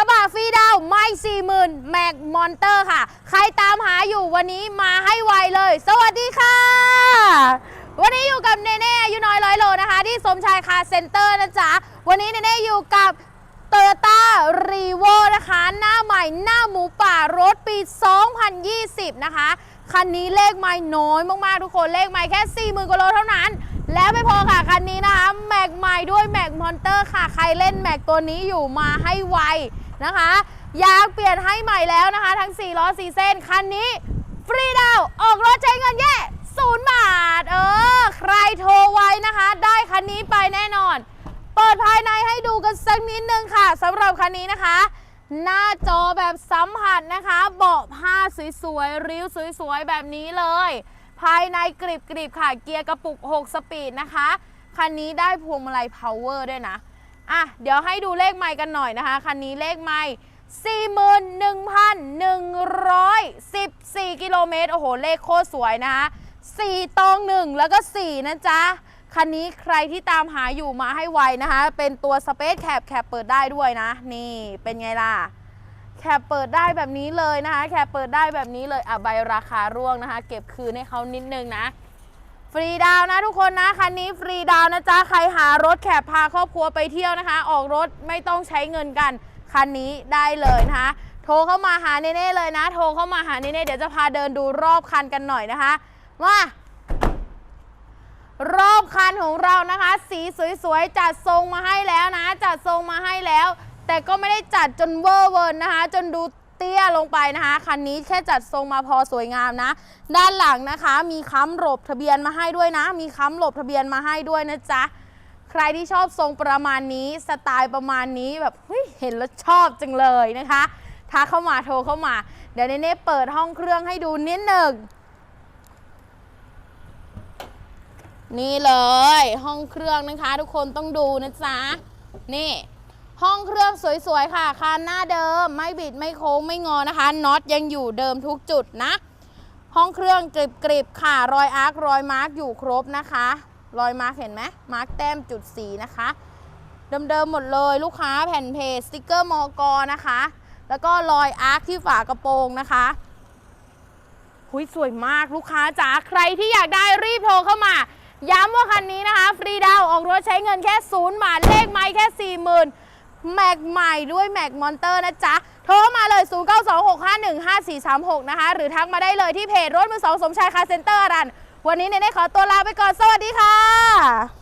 ระบะฟรีดาวไม่สี่หมื่นแม็กมอนเตอร์ค่ะ ใครตามหาอยู่วันนี้มาให้ไวเลย สวัสดีค่ะ วันนี้อยู่กับเนเน่อายุน้อยร้อยโลนะคะ ที่สมชายคาเซ็นเตอร์นะจ๊ะ วันนี้เนเน่อยู่กับโตโยต้ารีโวนะคะ หน้าใหม่หน้าหมูป่ารถปี 2020 นะคะ คันนี้เลขไม่น้อยมาก ๆ ทุกคนเลขไม่แค่ 40,000กว่าโลเท่านั้น แล้วไม่พอค่ะ คันนี้นะคะ แม็กใหม่ด้วยแม็กมอนเตอร์ค่ะ ใครเล่นแม็กตัวนี้อยู่มาให้ไว นะคะยางเปลี่ยนให้ใหม่แล้วนะคะ ทั้ง4ล้อ4เส้นคันนี้ ฟรีดาวออกรถใช้เงินแย่ศูนย์บาท เออ ใครโทรไว้นะคะ ได้คันนี้ไปแน่นอน เปิดภายในให้ดูกันสักนิดนึงค่ะสำหรับคันนี้นะคะ หน้าจอแบบสัมผัสนะคะ เบาะผ้าสวยๆ ริ้วสวยๆ แบบนี้เลย ภายในกริบกริบๆค่ะเกียร์กระปุก 6 สปีดนะคะ คันนี้ได้พวงมาลัยพาวเวอร์ด้วยนะ อะเดี๋ยวให้ดูเลขไมค์กันหน่อยนะคะคันนี้เลขไมค์41,114 กิโลเมตร โอ้โห เลขโคตรสวยนะคะ4ตอง 1 แล้วก็ 4 นะจ๊ะ คันนี้ใครที่ตามหาอยู่มาให้ไวนะคะ เป็นตัวสเปซแคปแคปเปิดได้ด้วยนะ นี่เป็นไงล่ะ แคปเปิดได้แบบนี้เลยนะคะ แคปเปิดได้แบบนี้เลยอะใบราคาร่วงนะคะ เก็บคืนให้เขานิดนึงนะ ฟรีดาวนะทุกคนนะคันนี้ฟรีดาวนะจ๊ะใครหารถแคปพาครอบครัวไปเที่ยวนะคะ ออกรถไม่ต้องใช้เงินกันคันนี้ได้เลยนะคะ โทรเข้ามาหาเน่ๆเลยนะ โทรเข้ามาหาเน่ๆเดี๋ยวจะพาเดินดูรอบคันกันหน่อยนะคะมารอบคันของเรานะคะ สีสวยๆจัดทรงมาให้แล้วนะ จัดทรงมาให้แล้ว แต่ก็ไม่ได้จัดจนเวอร์เวิร์นนะคะ จนดู เตี้ยลงไปนะคะ คันนี้แค่จัดทรงมาพอสวยงามนะ ด้านหลังนะคะ มีค้ำหลบทะเบียนมาให้ด้วยนะ มีค้ำหลบทะเบียนมาให้ด้วยนะจ๊ะใครที่ชอบทรงประมาณนี้สไตล์ประมาณนี้แบบเฮ้ยเห็นแล้วชอบจังเลยนะคะทักเข้ามาโทรเข้ามา เดี๋ยวเน่เปิดห้องเครื่องให้ดูนิดหนึ่งนี่เลยห้องเครื่องนะคะ ทุกคนต้องดูนะจ๊ะนี่ ห้องเครื่องสวยๆค่ะ คานหน้าเดิม ไม่บิดไม่โค้งไม่งอนะคะ น็อตยังอยู่เดิมทุกจุดนะ ห้องเครื่องกริบๆค่ะ รอยอาร์ครอยมาร์กอยู่ครบนะคะ รอยมาร์กเห็นไหมมาร์กแต้มจุดสีนะคะ เดิมๆหมดเลยลูกค้าแผ่นเพจสติกเกอร์มอกนะคะ แล้วก็รอยอาร์คที่ฝากระโปรงนะคะหุยสวยมากลูกค้าจ๋าใครที่อยากได้รีบโทรเข้ามา ย้ำว่าคันนี้นะคะ ฟรีดาวออกรถใช้เงินแค่ศูนย์บาทเลขไม่แค่4 0,000 แม็กใหม่ด้วยแม็กมอนเตอร์นะจ๊ะ โทรมาเลย 0926515436 นะคะ หรือทักมาได้เลยที่เพจรถมือสองสมชายคาร์เซ็นเตอร์รัน วันนี้เนเน่ขอตัวลาไปก่อน สวัสดีค่ะ